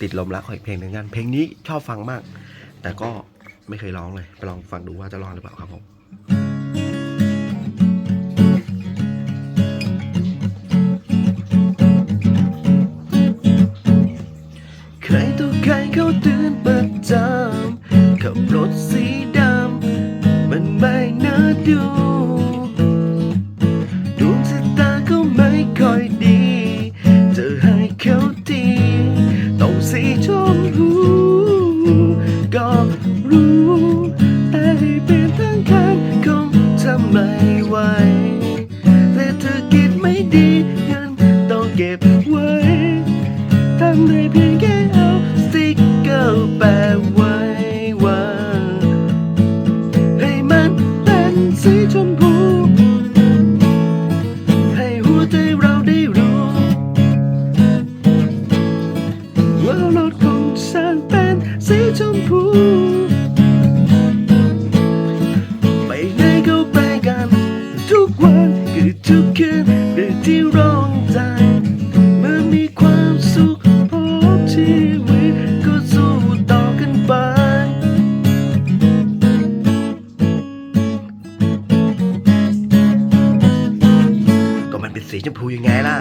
ติดลมรักของอีกเพลงหนึ่งกัน เพลงนี้ชอบฟังมาก แต่ก็ไม่เคยร้องเลยไปลองฟังดูว่าจะร้องหรือเปล่าครับผมใครตัวใครเขาตือนประจำขับรถสีดำมันไม่น่าดูดวงชะตาก็ไม่ค่อยดี จะให้เขา ไม่ คือทุกคืนเรื่องที่ร้องใจเมื่อมีความสุขพบชีวิตก็สู้ต่อกันไป ก็มันเป็นสีชมพูยังไงล่ะ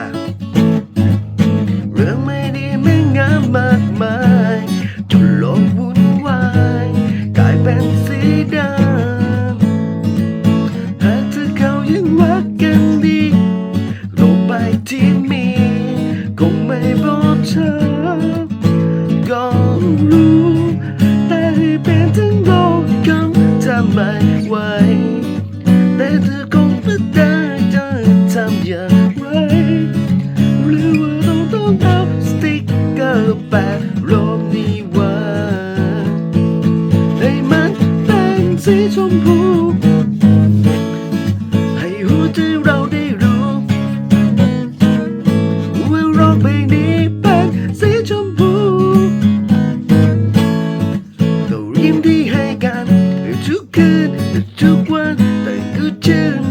ทุกคืนทุก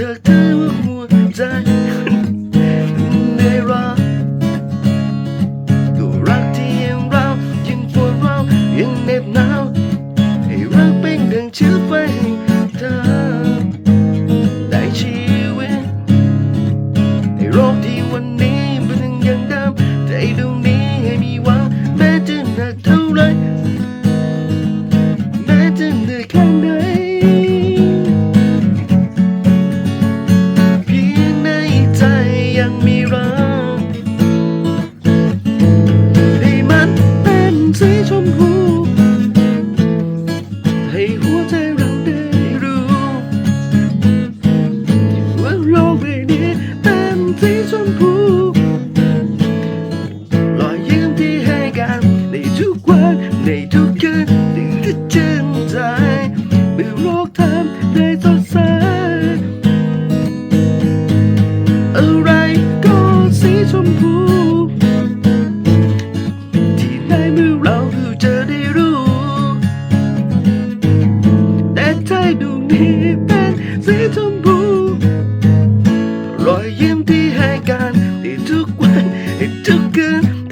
องไปเถอที่หัวใจได้รักก็รักที่ยังเรายังปวดร้าวยังเหน็บหนาว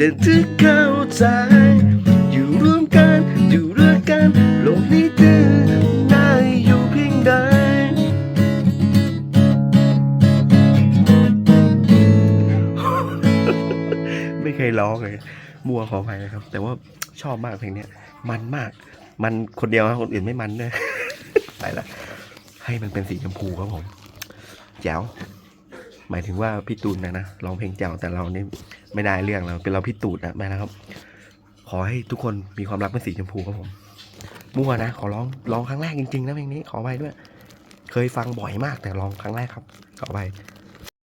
แต่เธอเข้าใจ อยู่ร่วมกันอยู่ด้วยกันโลกนี้เธอน่าอยู่เพียงใดไม่เคยร้องเลยมัวขออภัยนะครับ แต่ว่าชอบมากเพลงนี้มันมาก มันคนเดียวคนอื่นไม่มันเลยไปละให้มันเป็นสีชมพูครับผมแจ๋วหมายถึงว่าพี่ตูนนะนะร้องเพลงแจ๋วแต่เราเนี่ย ไม่ได้เรื่องเราเป็นเราพี่ตูดนะแม่นะครับ ขอให้ทุกคนมีความรักเป็นสีชมพูครับผมมั่วนะ ขอร้องร้องครั้งแรกจริงๆนะเพลงนี้ขอไปด้วย เคยฟังบ่อยมากแต่ร้องครั้งแรกครับ ขอไป